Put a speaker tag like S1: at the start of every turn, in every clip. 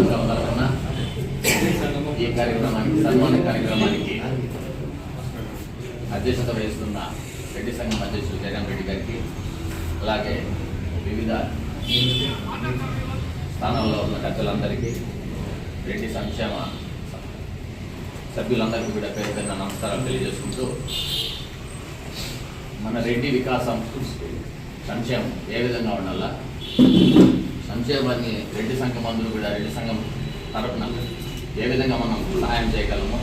S1: సంఘం తరఫున ఈ కార్యక్రమానికి సన్మాన కార్యక్రమానికి అధ్యక్షత వహిస్తున్న రెడ్డి సంఘం అధ్యక్షుడు జగన్ రెడ్డి గారికి అలాగే వివిధ స్థానాల్లో ఉన్న పెద్దలందరికీ రెడ్డి సంక్షేమ సభ్యులందరికీ కూడా పేరు పేరున నమస్కారాలు తెలియజేసుకుంటూ మన రెడ్డి వికాసం సంక్షేమం ఏ విధంగా ఉండాలా? సంక్షేమాన్ని రెడ్డి సంఘం అందరూ కూడా రెడ్డి సంఘం తరపున ఏ విధంగా మనం సహాయం చేయగలము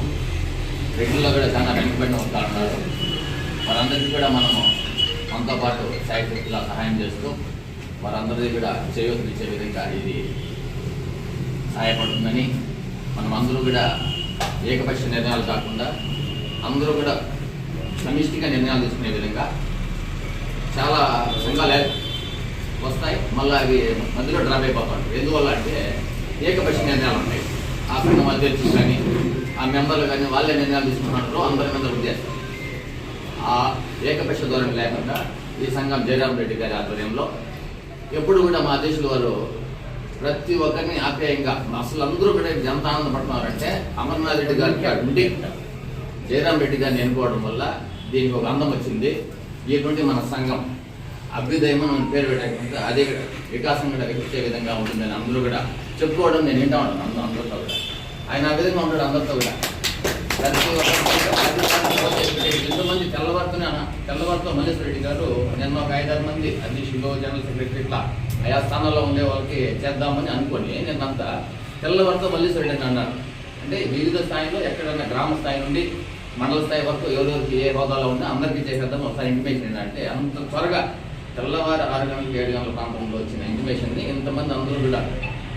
S1: రెడ్డిలో కూడా చాలా వెనుకబడిన వర్గాలు ఉన్నారు. వారందరికీ కూడా మనము మనతో పాటు సాయశక్తిలా సహాయం చేస్తూ వారందరికీ కూడా చేయూతనిచ్చే విధంగా ఇది సహాయపడుతుందని మనం అందరూ కూడా ఏకపక్ష నిర్ణయాలు కాకుండా అందరూ కూడా సమిష్టిగా నిర్ణయాలు తీసుకునే విధంగా చాలా సంఘాలు వస్తాయి. మళ్ళీ అవి మధ్యలో డ్రాప్ అయిపోతాయి. ఎందువల్ల అంటే ఏకపక్ష నిర్ణయాలు ఉంటాయి. ఆ సంఘం అధ్యక్షులు కానీ ఆ మెంబర్లు కానీ వాళ్ళే నిర్ణయాలు తీసుకుంటున్నారు అందరి మీద ఉద్దేశం ఆ ఏకపక్ష ధోరణి లేకుండా ఈ సంఘం జయరామ్ రెడ్డి గారి ఆధ్వర్యంలో ఎప్పుడు కూడా మా అధ్యక్షుల వారు ప్రతి ఒక్కరిని ఆప్యాయంగా అసలు అందరూ కూడా ఎంత ఆనందపడుతున్నారంటే అమర్నాథ్ రెడ్డి గారికి ఉండి జయరామ్ రెడ్డి గారిని ఎన్నుకోవడం వల్ల దీనికి ఒక అందం వచ్చింది. ఇటువంటి మన సంఘం అభ్యుదయం అని పేరు పెట్టకపోతే అదే వికాసం కూడా వచ్చే విధంగా ఉంటుందని అందరూ కూడా చెప్పుకోవడం నేను వింటా ఉంటాను. అందరూ అందరితో కూడా. ఆయన ఆ విధంగా ఉంటాడు అందరితో కూడా. ప్రతి ఎంతమంది తెల్లవారుతూనే అన్న తెల్లవారుతో మల్లేశ్వర రెడ్డి గారు నిన్న ఒక ఐదారు మంది అధ్యక్షులు జనరల్ సెక్రటరీ ఇట్లా ఆయా స్థానాల్లో ఉండే వాళ్ళకి చేద్దామని అనుకొని నిన్నంతా తెల్లవారుతో మల్లేశ్వర రెడ్డి అన్నారు అంటే వివిధ స్థాయిలో ఎక్కడైనా గ్రామ స్థాయి నుండి మండల స్థాయి వరకు ఎవరెవరికి ఏ హోదాలో ఉన్నా అందరికీ చేసేద్దాం ఒకసారి ఇంటిమేషన్ ఏంటంటే అంత త్వరగా తెల్లవారు ఆరు గంటలకు ఏడు గంటల ప్రాంతంలో వచ్చిన ఇంటిమేషన్ని ఇంతమంది అందరూ కూడా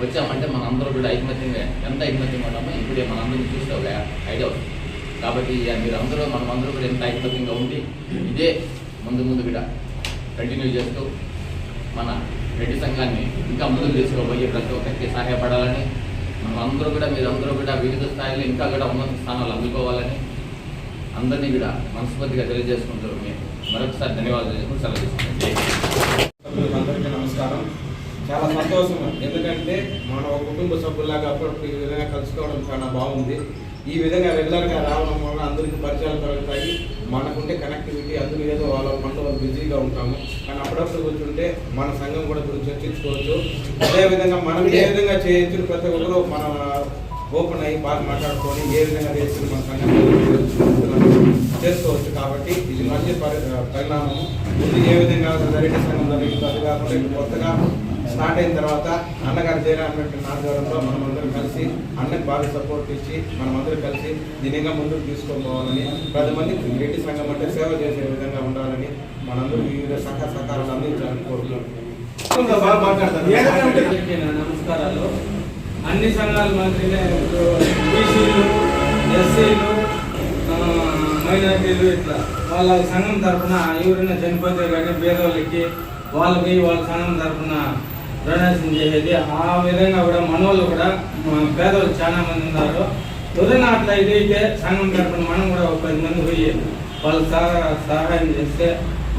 S1: వచ్చామంటే మన అందరూ కూడా ఐకమత్యంగా ఎంత ఐకమత్యంగా ఉన్నామో ఇప్పుడే మన చూస్తే ఒక ఐడియా వస్తుంది. కాబట్టి మీరు అందరూ మనం అందరూ కూడా ఎంత ఐకమత్యంగా ఉండి ఇదే ముందు ముందు కూడా కంటిన్యూ చేస్తూ మన రెడ్డి సంఘాన్ని ఇంకా ముందుకు తీసుకోబోయే ప్రతి ఒక్కరికి సహాయపడాలని మనం అందరూ కూడా మీరందరూ కూడా వివిధ స్థాయిలో ఇంకా కూడా ఉన్నత స్థానాలు అందుకోవాలని అందరినీ కూడా మనస్ఫూర్తిగా తెలియజేసుకుంటూ మేము మరొకసారి ధన్యవాదాలు సెలవు
S2: అందరికీ నమస్కారం. చాలా సంతోషం ఎందుకంటే మన కుటుంబ సభ్యులాగా అప్పుడప్పుడు ఈ విధంగా కలుసుకోవడం చాలా బాగుంది. ఈ విధంగా రెగ్యులర్గా రావడం వల్ల అందరికీ పరిచయాలు కలుగుతాయి మనకుంటే కనెక్టివిటీ అందరూ ఏదో వాళ్ళ పనులు బిజీగా ఉంటాము. కానీ అప్పుడప్పుడు కూర్చుంటే మన సంఘం కూడా గురించి చర్చించుకోవచ్చు. అదేవిధంగా మనం ఏ విధంగా చేయొచ్చు ప్రతి ఒక్కరూ మన ఓపెన్ అయ్యి బాగా మాట్లాడుకొని ఏ విధంగా చేయొచ్చు మన సంఘం చేసుకోవచ్చు కాబట్టి ఇది మంచి పరి పరిణామం ముందు ఏ విధంగా రెడ్డి సంఘం జరిగింది అది కాకుండా కొత్తగా స్టార్ట్ అయిన తర్వాత అన్నగారు జయరామ్ రెడ్డి మనం అందరం కలిసి అన్నకు బాగా సపోర్ట్ ఇచ్చి మనం అందరం కలిసి దీనిగా ముందుకు తీసుకొని పోవాలని పది మందికి రెడ్డి సంఘం అంటే సేవ చేసే విధంగా ఉండాలని మనందరూ వివిధ సహకార సహకారాలు అందించాలని కోరుతున్నాం బాగా
S3: నమస్కారాలు. అన్ని సంఘాల మాదిరిగా బీసీలు ఎస్సీలు మైనార్టీలు ఇట్లా వాళ్ళ సంఘం తరఫున ఎవరైనా చనిపోతే కానీ పేదవాళ్ళకి వాళ్ళకి వాళ్ళ సంఘం తరఫున డొనేషన్ చేసేది. ఆ విధంగా కూడా మనవాళ్ళు కూడా పేదవాళ్ళు చాలా మంది ఉన్నారు. ఎవరైనా అట్లా ఇదైతే సంఘం తరఫున మనం కూడా ఒక పది మంది పోయి వాళ్ళ సహాయం చేస్తే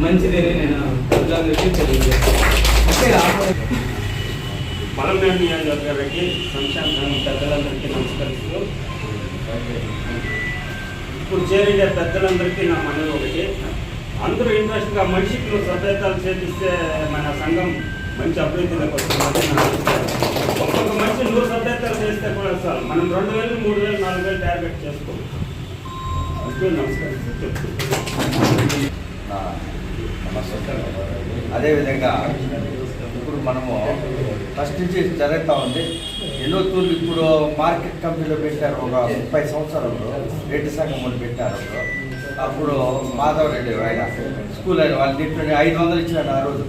S3: మంచిదని నేను ప్రజలందరికీ తెలియజేస్తాను.
S4: పలమనేరు నియోజకవర్గానికి సంక్షేమ సంఘం పెద్దలందరికీ నమస్కరిస్తూ ఇప్పుడు చేరిన పెద్దలందరికీ నా మనవి ఒకటి. అందరూ ఇంట్రెస్ట్గా మనిషికి సభ్యతలు చేపిస్తే మన సంఘం మంచి అభివృద్ధిలోకి వస్తుందని ఒక్కొక్క మనిషి నూరు సభ్యతలు చేస్తే కూడా సార్ మనం రెండు వేలు మూడు వేలు నాలుగు వేలు టార్గెట్ చేసుకోవచ్చు అందుకే నమస్కరిస్తూ చెప్తున్నాను
S5: అదేవిధంగా ఇప్పుడు మనము ఫస్ట్ నుంచి జరుగుతూ ఉంది. ఎన్నో తూర్లు ఇప్పుడు మార్కెట్ కంపెనీలో పెట్టారు ఒక ముప్పై సంవత్సరంలో. రెడ్డి సంఘం వాళ్ళు పెట్టారు. అప్పుడు మాధవ్ రెడ్డి ఆయన స్కూల్ ఆయన వాళ్ళు దీంట్లో ఐదు వందలు ఇచ్చినాడు ఆ రోజు.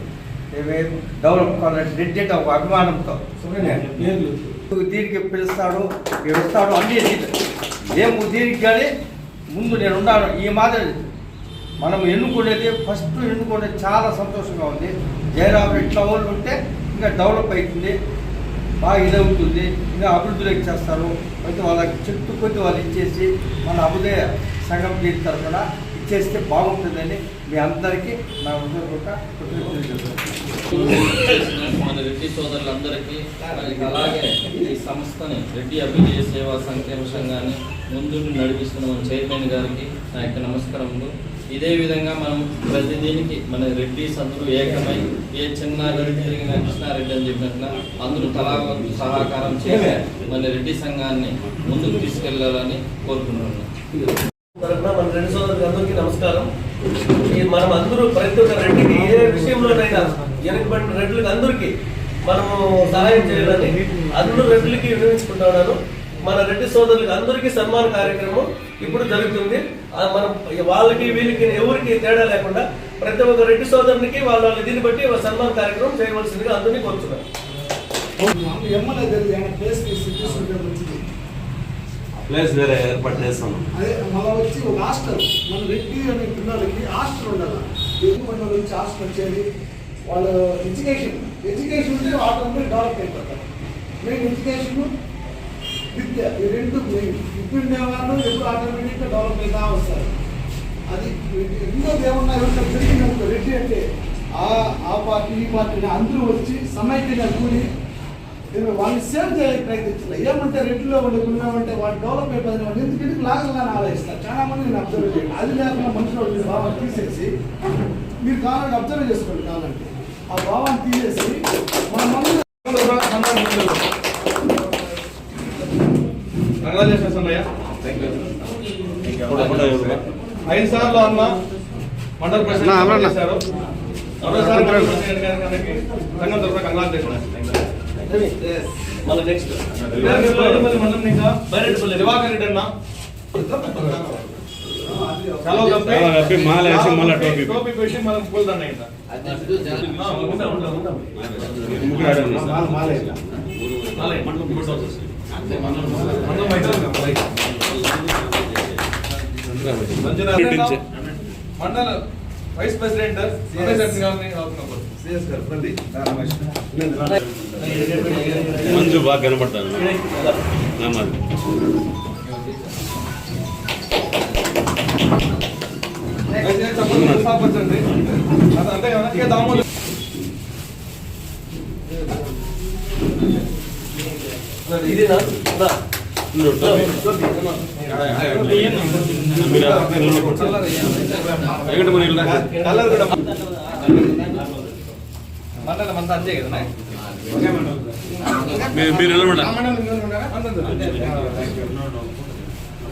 S5: డెవలప్ కావాలంటే రెడ్డి ఒక అభిమానంతో. దీనికి పిలుస్తాడు ఇస్తాడు అన్నీ ఏమో దీనికి కానీ ముందు నేను ఉన్నాను. ఈ మాదిరి మనం ఎన్నుకునేది ఫస్ట్ ఎన్నుకునేది చాలా సంతోషంగా ఉంది. జయరామ్ ఇట్లా వాళ్ళు ఉంటే ఇంకా డెవలప్ అవుతుంది బాగా ఇదవుతుంది ఇంకా అభివృద్ధిలోకి చేస్తారు. అయితే వాళ్ళకి చెట్టు కొద్ది వాళ్ళు ఇచ్చేసి మన అభుదయ సంఘం దీని తరఫున ఇచ్చేస్తే బాగుంటుందని మీ అందరికీ నా హృదయపూర్వక
S6: మన రెడ్డి సోదరులందరికీ అలాగే ఈ సంస్థని రెడ్డి అభివృద్ధి సేవా సంక్షేమ సంఘాన్ని ముందుండి నడిపిస్తున్న మన చైర్మన్ గారికి నా యొక్క నమస్కారములు. ఇదే విధంగా మనం ప్రతి దీనికి మన రెడ్డిస్ అందరూ ఏకమై ఏ చిన్న రెడ్డి జరిగిన కృష్ణారెడ్డి అని చెప్పినట్ల అందరూ తలా సహకారం చేసి మన రెడ్డి సంఘాన్ని ముందుకు తీసుకెళ్ళాలని కోరుకుంటున్నాను.
S7: మన రెండు సోదరులకు అందరికీ నమస్కారం. ఈ మనం అందరూ ప్రతి ఒక్క రెడ్డికి ఏ విషయంలోనైనా వెనకబడిన రెడ్లకు అందరికీ మనము సహాయం చేయాలని అందరూ రెడ్లకి వినియోగించుకుంటున్నాను మన రెడ్డి సోదరులకు అందరికీ సన్మాన కార్యక్రమం ఇప్పుడు జరుగుతుంది. ఆ మనం వాళ్ళకి వీళ్ళకి ఎవరికి తేడా లేకుండా ప్రతి ఒక్క రెడ్డి సోదరునికి వాళ్ళ వాళ్ళ దీన్ని బట్టి సన్మాన కార్యక్రమం చేయవలసిందిగా అందరినీ
S8: ఆయన ప్లేస్
S9: వేరే ఏర్పాటు చేస్తాను.
S8: అదే మళ్ళీ వచ్చి ఒక హాస్టల్. మన రెడ్డి అనే పిల్లలకి హాస్టల్ ఉండాలి? ఎక్కువ మంది నుంచి హాస్టల్ వచ్చేది వాళ్ళ ఎడ్యుకేషన్. ఎడ్యుకేషన్ ఉంటే ఆటోమేటిక్ డెవలప్ అయిపోతారు. మెయిన్ ఎడ్యుకేషన్ విద్య ఈ రెండు మెయిన్ ఇప్పుడు వాళ్ళు ఎప్పుడు ఆటోమేటిక్గా డెవలప్ అవుతా వస్తారు అది ఇంకోటి ఏమన్నా ఎవరికైనా జరిగినప్పుడు రెడ్డి అంటే ఆ ఆ పార్టీ ఈ పార్టీని అందరూ వచ్చి సమైక్యంగా కూలి వాళ్ళని సేవ్ చేయడానికి ప్రయత్నించారు ఏమంటే రెడ్డిలో వాళ్ళు ఉన్నామంటే వాళ్ళు డెవలప్ అయిపోయింది వాళ్ళు ఎందుకంటే ఎందుకు ఆలోచిస్తారు. చాలా మంది నేను అబ్జర్వ్ చేయండి అది లేకుండా మనుషులు మీరు భావాన్ని తీసేసి మీరు కావాలంటే అబ్జర్వ్ చేసుకోండి కావాలంటే. ఆ భావాన్ని తీసేసి మన మనసు
S10: కంగ్రాచులేషన్స్ అన్నయ్య ఐదు సార్లు అన్న మండల ప్రెసిడెంట్ చేశారు మరోసారి సంఘం తరఫున
S7: మళ్ళీ నెక్స్ట్
S10: మండలం ఇంకా దివాకర్ రెడ్డి అన్న. చాలా కప్పి,
S9: మాల వేసి మళ్ళా టోపీ.
S10: టోపీ మనం పూలదండ ఇంకా. మండలం వైస్ ప్రెసిడెంట్
S9: మంజు బాగా కనపడతాను నమ్మది
S10: దయచేసి మండలం అంతా అంతే కదా
S9: మీరు మీరు నిలబడ
S10: ఆ మండలం ఇందులో ఉన్నారా? అంతే, అంతే.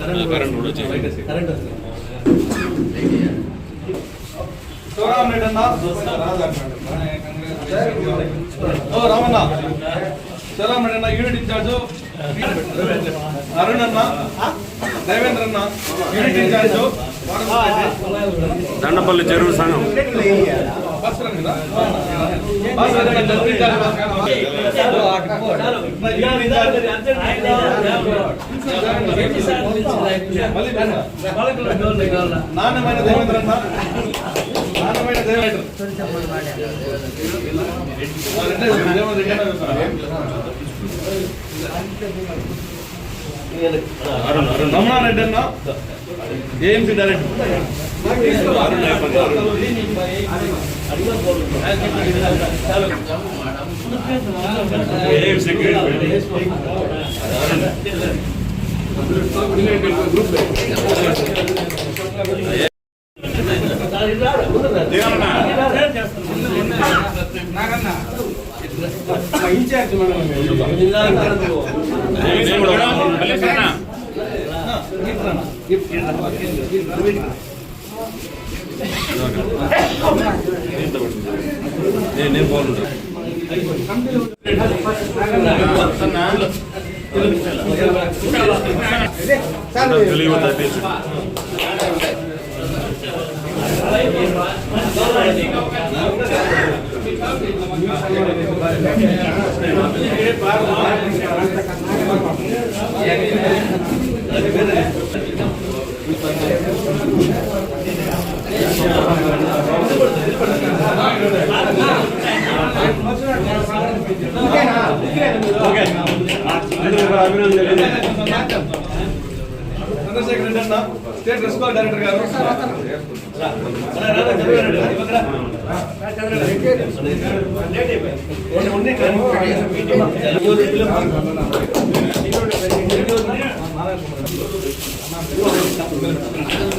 S9: కరెంట్ కూడా వచ్చేసి
S7: కరెంట్ వస్తుంది
S10: శివరామ్ రెడ్డి అన్న ఓ రామన్న రెడ్డి అన్న యూనిట్ ఇన్ఛార్జ్. అరుణ్ అన్న దేవేంద్ర అన్న యూనిట్ ఇన్ఛార్జ్.
S9: దండపల్లి చెరువు సంఘం.
S10: నాణ్యమైన దేవేంద్ర అన్న. నాణ్యమైన దేవేంద్ర
S9: అరుణ్ అరుణ్
S10: రమణారెడ్డి అన్న ఏఎంసీ డైరెక్టర్
S9: అరుణ్ అయిపోయింది
S3: ఇన్ఛార్జ్ మనం
S9: నేను పోను తెలియదు తప్పించు
S10: చంద్రశేఖర్ రెడ్డి
S7: అన్న స్టేట్ రెస్పాన్స్ డైరెక్టర్ గారు.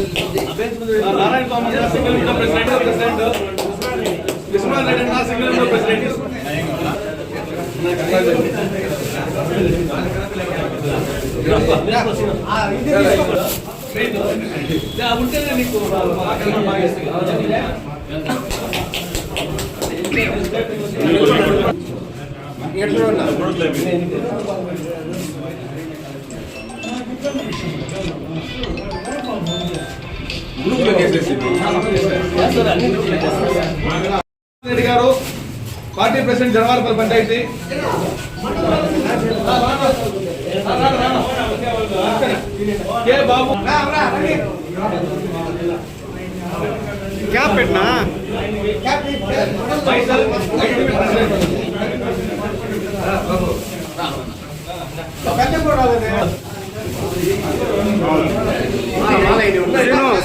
S7: Narayana Swamy single window president president Vishwanath Reddy single window president ఉంటేనే రెడ్డి గారు party president Janavarapalli panchayat. Cap పెట్టినా ఫైసల్ ఐటీబీ ప్రెసిడెంట్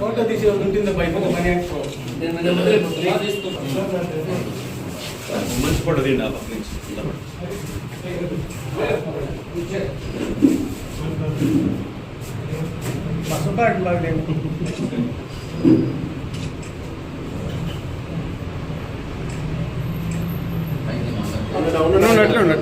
S7: ఫోటో తీసి ఉంటుంది బయట పని
S9: మంచి ఫోటో తిండాలి
S1: థ్యాంక్ ఉన్నట్లు